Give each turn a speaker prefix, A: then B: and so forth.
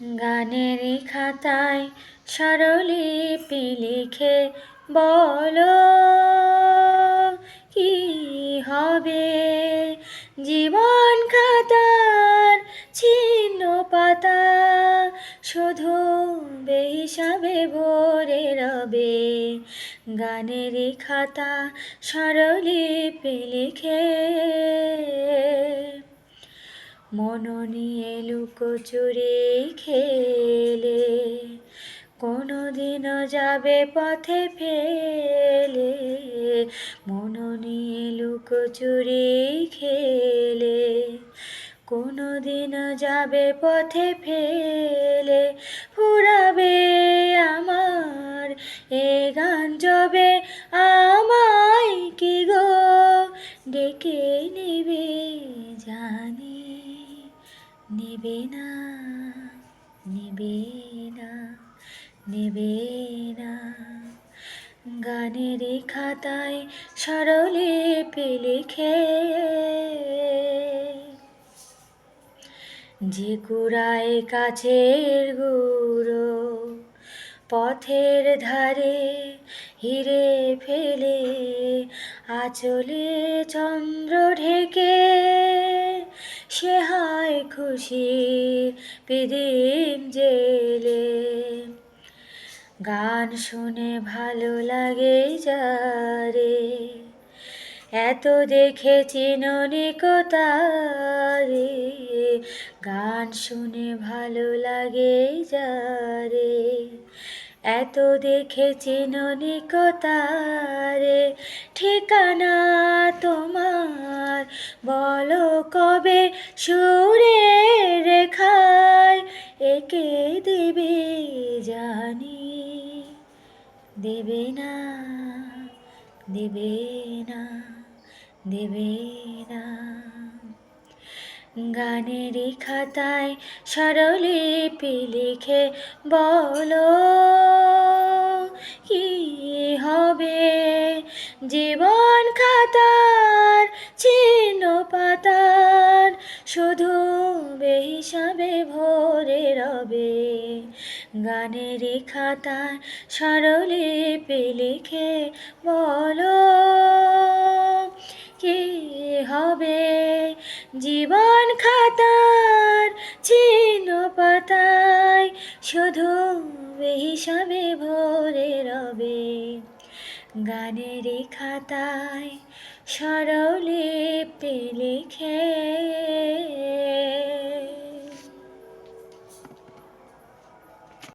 A: গানের খাতায় স্বরলিপি লিখে বলো, কি হবে? জীবন খাতার ছিন্ন পাতা শুধু বেহিসাবে ভরে রবে। গানের খাতা স্বরলিপি লিখে মন নিয়ে লুকোচুরি খেলে কোনো দিনও যাবে পথে ফেলে। মন নিয়ে লুকোচুরি খেলে কোনো দিনও যাবে পথে ফেলে। নেবে না নেবে না নেবে না গানের খাতায় সরলিপি লিখে যে কুড়ায় কাছের গুঁড়ো পথের ধারে হিরে ফেলে, আচলে চন্দ্র ঢেকে খুশি প্রদীপ জেলে। গান শুনে ভালো লাগে যারে। এত দেখেছি ননিকতারে। গান শুনে ভালো লাগে যারে। এত দেখেছি ননিকতারে। ঠিকানা তোমার বলো কবে সুরে একে দেবে জানি? দেবে না দেবে না দেবে না। গানের খাতায় স্বরলিপি লিখে বলো, কি হবে? জীবন খাতার চিহ্ন পাতার শুধু বেহিসাবে ভরে রবে গানের খাতায় স্বরলিপি লিখে বলো, কি হবে? জীবন খাতার চিহ্ন পাতায় শুধু হিসাবে ভরে রবে। গানের খাতায় সরলিপি লিখে